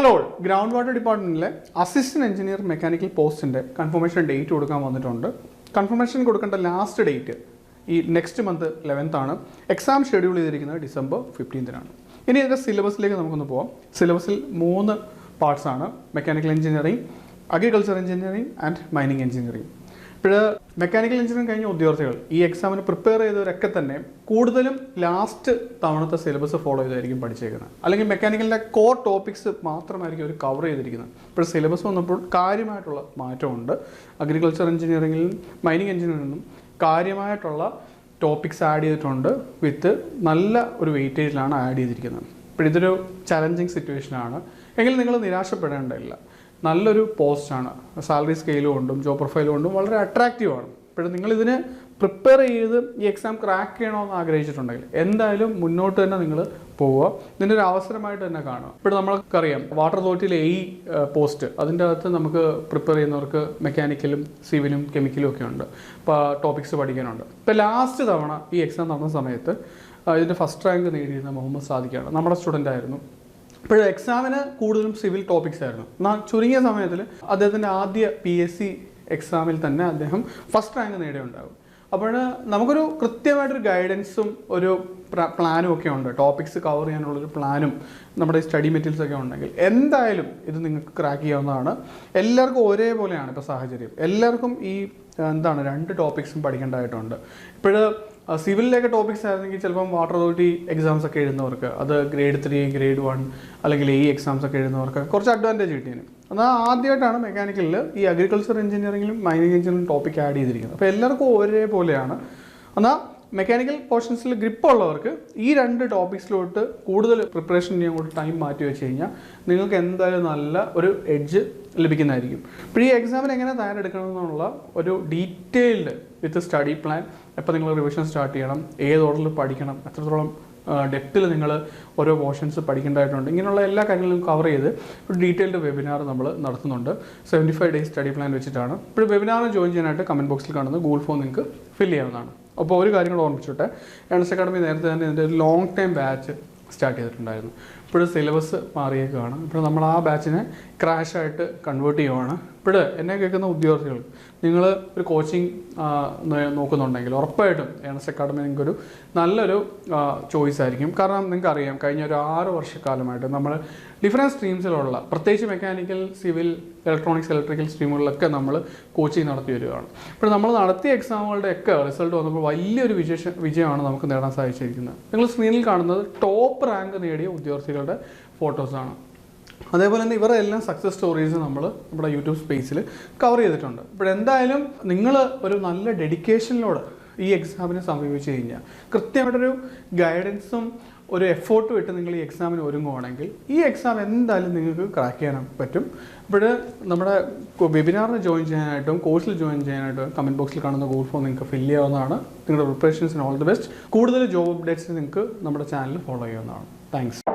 Hello ground water ഡിപ്പാർട്ട്മെന്റിലെ assistant engineer mechanical പോസ്റ്റിന്റെ confirmation date കൊടുക്കാൻ വന്നിട്ടുണ്ട്. കൺഫർമേഷൻ കൊടുക്കേണ്ട ലാസ്റ്റ് ഡേറ്റ് ഈ നെക്സ്റ്റ് മന്ത് ലെവൻത്ത് ആണ്. എക്സാം ഷെഡ്യൂൾ ചെയ്തിരിക്കുന്നത് ഡിസംബർ ഫിഫ്റ്റീൻത്തിനാണ് ഇനി ഇതിന്റെ സിലബസിലേക്ക് നമുക്കൊന്ന് പോവാം. സിലബസിൽ മൂന്ന് പാർട്സാണ് mechanical engineering agriculture engineering and mining engineering ഇപ്പോൾ മെക്കാനിക്കൽ എഞ്ചിനീയറിംഗ് കഴിഞ്ഞ ഉദ്യോഗാർത്ഥികൾ ഈ എക്സാമിന് പ്രിപ്പയർ ചെയ്തവരൊക്കെ തന്നെ കൂടുതലും ലാസ്റ്റ് തവണത്തെ സിലബസ് ഫോളോ ചെയ്തായിരിക്കും പഠിച്ചേക്കുന്നത്. അല്ലെങ്കിൽ മെക്കാനിക്കലിന്റെ കോർ ടോപ്പിക്സ് മാത്രമായിരിക്കും അവർ കവർ ചെയ്തിരിക്കുന്നത്. ഇപ്പോൾ സിലബസ് വന്നപ്പോൾ കാര്യമായിട്ടുള്ള മാറ്റമുണ്ട്. അഗ്രികൾച്ചർ എഞ്ചിനീയറിംഗിലും മൈനിങ് എഞ്ചിനീയറിംഗിലും കാര്യമായിട്ടുള്ള ടോപ്പിക്സ് ആഡ് ചെയ്തിട്ടുണ്ട് വിത്ത് നല്ല ഒരു വെയിറ്റേജിലാണ് ആഡ് ചെയ്തിരിക്കുന്നത്. ഇപ്പോൾ ഇതൊരു ചലഞ്ചിങ് സിറ്റുവേഷനാണ് എങ്കിൽ നിങ്ങൾ നിരാശപ്പെടേണ്ടതില്ല. നല്ലൊരു പോസ്റ്റാണ് സാലറി സ്കെയിലും കൊണ്ടും ജോബ് പ്രൊഫൈലും കൊണ്ടും വളരെ അട്രാക്റ്റീവ് ആണ്. ഇപ്പോഴും നിങ്ങൾ ഇതിന് പ്രിപ്പയർ ചെയ്ത് ഈ എക്സാം ക്രാക്ക് ചെയ്യണമെന്ന് ആഗ്രഹിച്ചിട്ടുണ്ടെങ്കിൽ എന്തായാലും മുന്നോട്ട് തന്നെ നിങ്ങൾ പോവുക. ഇതിന്റെ ഒരു അവസരമായിട്ട് തന്നെ കാണുക. ഇപ്പോൾ നമ്മൾക്കറിയാം വാട്ടർ അതോറിറ്റിയിലെ ഈ പോസ്റ്റ് അതിന്റെ അകത്ത് നമുക്ക് പ്രിപ്പയർ ചെയ്യുന്നവർക്ക് മെക്കാനിക്കലും സിവിലും കെമിക്കലും ഒക്കെ ഉണ്ട്. ഇപ്പോൾ ടോപ്പിക്സ് പഠിക്കാനുണ്ട്. ഇപ്പോൾ ലാസ്റ്റ് തവണ ഈ എക്സാം നടന്ന സമയത്ത് ഇതിന്റെ ഫസ്റ്റ് റാങ്ക് നേടിയിരുന്ന മുഹമ്മദ് സാദിഖാണ് നമ്മുടെ സ്റ്റുഡന്റ് ആയിരുന്നു. ഇപ്പോൾ എക്സാമിന് കൂടുതലും സിവിൽ ടോപ്പിക്സ് ആയിരുന്നു. എന്നാൽ ചുരുങ്ങിയ സമയത്തിൽ അദ്ദേഹത്തിന്റെ ആദ്യ പി എസ് സി എക്സാമിൽ തന്നെ അദ്ദേഹം ഫസ്റ്റ് റാങ്ക് നേടിയുണ്ടാകും. അപ്പോൾ നമുക്കൊരു കൃത്യമായിട്ടൊരു ഗൈഡൻസും ഒരു പ്ലാനും ഒക്കെ ഉണ്ട്. ടോപ്പിക്സ് കവർ ചെയ്യാനുള്ളൊരു പ്ലാനും നമ്മുടെ സ്റ്റഡി മെറ്റീരിയൽസ് ഒക്കെ ഉണ്ടെങ്കിൽ എന്തായാലും ഇത് നിങ്ങൾക്ക് ക്രാക്ക് ചെയ്യാവുന്നതാണ്. എല്ലാവർക്കും ഒരേപോലെയാണ് ഇപ്പോൾ സാഹചര്യം. എല്ലാവർക്കും ഈ എന്താണ് രണ്ട് ടോപ്പിക്സും പഠിക്കേണ്ടതായിട്ടുണ്ട്. ഇപ്പോൾ സിവിലിലേക്ക് ടോപ്പിക്സ് ആയിരുന്നെങ്കിൽ ചിലപ്പം വാട്ടർ അതോറിറ്റി എക്സാംസ് ഒക്കെ എഴുതുന്നവർക്ക് അത് ഗ്രേഡ് ത്രീ ഗ്രേഡ് വൺ അല്ലെങ്കിൽ ഈ എക്സാംസ് ഒക്കെ എഴുതുന്നവർക്ക് കുറച്ച് അഡ്വാന്റേജ് കിട്ടിയതിന് എന്നാൽ ആദ്യമായിട്ടാണ് മെക്കാനിക്കലിൽ ഈ അഗ്രികൾച്ചർ എഞ്ചിനീയറിംഗിലും മൈനിങ് എഞ്ചിനീയറിംഗ് ടോപ്പിക് ആഡ് ചെയ്തിരിക്കുന്നത്. അപ്പോൾ എല്ലാവർക്കും ഒരേപോലെയാണ്. എന്നാൽ മെക്കാനിക്കൽ പോർഷൻസിൽ ഗ്രിപ്പ് ഉള്ളവർക്ക് ഈ രണ്ട് ടോപ്പിക്സിലോട്ട് കൂടുതൽ പ്രിപ്പറേഷൻ ചെയ്യാൻ കൂടി ടൈം മാറ്റി വെച്ച് കഴിഞ്ഞാൽ നിങ്ങൾക്ക് എന്തായാലും നല്ല ഒരു എഡ്ജ് ലഭിക്കുന്നതായിരിക്കും. ഇപ്പോൾ ഈ എക്സാമിന് എങ്ങനെ തയ്യാറെടുക്കണം എന്നുള്ള ഒരു ഡീറ്റെയിൽഡ് വിത്ത് സ്റ്റഡി പ്ലാൻ എപ്പോൾ നിങ്ങൾ റിവിഷൻ സ്റ്റാർട്ട് ചെയ്യണം ഏത് ഓർഡറിൽ പഠിക്കണം എത്രത്തോളം ഡെപ്തിൽ നിങ്ങൾ ഓരോ പോർഷൻസ് പഠിക്കേണ്ടതായിട്ടുണ്ട്. ഇങ്ങനെയുള്ള എല്ലാ കാര്യങ്ങളും കവർ ചെയ്ത് ഒരു ഡീറ്റെയിൽഡ് വെബിനാർ നമ്മൾ നടത്തുന്നുണ്ട്. Seventy five days study plan വെച്ചിട്ടാണ് ഇപ്പോൾ വെബിനാറിന് ജോയിൻ ചെയ്യാനായിട്ട് കമന്റ് ബോക്സിൽ കാണുന്ന ഗൂഗിൾ ഫോം നിങ്ങൾക്ക് ഫില്ല് ചെയ്യാവുന്നതാണ്. അപ്പോൾ ഒരു കാര്യങ്ങൾ കൂടെ ഓർമ്മിച്ചോട്ടെ ഏണസ് അക്കാഡമി നേരത്തെ തന്നെ ഇതിന്റെ ഒരു ലോങ് ടൈം ബാച്ച് സ്റ്റാർട്ട് ചെയ്തിട്ടുണ്ടായിരുന്നു. ഇപ്പോൾ സിലബസ് മാറിയേക്കാണ് ഇപ്പോൾ നമ്മൾ ആ ബാച്ചിനെ ക്രാഷായിട്ട് കൺവേർട്ട് ചെയ്യുവാണ്. ഇപ്പോൾ എന്നെ കേൾക്കുന്ന ഉദ്യോഗാർത്ഥികൾ നിങ്ങൾ ഒരു കോച്ചിങ് നോക്കുന്നുണ്ടെങ്കിൽ ഉറപ്പായിട്ടും ഏണസ് അക്കാഡമി നിങ്ങൾക്കൊരു നല്ലൊരു ചോയ്സ് ആയിരിക്കും. കാരണം നിങ്ങൾക്ക് അറിയാം കഴിഞ്ഞ ഒരു ആറ് വർഷക്കാലമായിട്ട് നമ്മൾ ഡിഫറെന്റ് സ്ട്രീംസിലുള്ള പ്രത്യേകിച്ച് മെക്കാനിക്കൽ സിവിൽ ഇലക്ട്രോണിക്സ് ഇലക്ട്രിക്കൽ സ്ട്രീമുകളിലൊക്കെ നമ്മൾ കോച്ചിങ് നടത്തി വരികയാണ്. ഇപ്പോൾ നമ്മൾ നടത്തിയ എക്സാമുകളുടെ ഒക്കെ റിസൾട്ട് വന്നപ്പോൾ വലിയൊരു വിജയ വിജയമാണ് നമുക്ക് നേടാൻ സാധിച്ചിരിക്കുന്നത്. നിങ്ങൾ സ്ക്രീനിൽ കാണുന്നത് ടോപ്പ് റാങ്ക് നേടിയ ഉദ്യോഗാർത്ഥികളുടെ ഫോട്ടോസാണ് അതേപോലെ തന്നെ ഇവരുടെ എല്ലാം സക്സസ് സ്റ്റോറീസ് നമ്മൾ നമ്മുടെ യൂട്യൂബ് സ്പേസിൽ കവർ ചെയ്തിട്ടുണ്ട്. ഇപ്പോൾ എന്തായാലും നിങ്ങൾ ഒരു നല്ല ഡെഡിക്കേഷനിലൂടെ ഈ എക്സാമിനെ സമീപിച്ച് കഴിഞ്ഞാൽ കൃത്യമായിട്ടൊരു ഗൈഡൻസും ഒരു എഫേർട്ടും ഇട്ട് നിങ്ങൾ ഈ എക്സാമിന് ഒരുങ്ങുവാണെങ്കിൽ ഈ എക്സാം എന്തായാലും നിങ്ങൾക്ക് ക്രാക്ക് ചെയ്യാൻ പറ്റും. അപ്പോൾ നമ്മുടെ വെബിനാറിന് ജോയിൻ ചെയ്യാനായിട്ടും കോഴ്സിൽ ജോയിൻ ചെയ്യാനായിട്ടും കമന്റ് ബോക്സിൽ കാണുന്ന ഗൂഗിൾ ഫോം നിങ്ങൾക്ക് ഫില്ല് ചെയ്യാവുന്നതാണ്. നിങ്ങളുടെ പ്രിപ്പറേഷൻസിന് ഓൾ ദി ബെസ്റ്റ് കൂടുതൽ ജോബ് അപ്ഡേറ്റ്സ് നിങ്ങൾക്ക് നമ്മുടെ ചാനൽ ഫോളോ ചെയ്യാവുന്നതാണ്. താങ്ക്സ്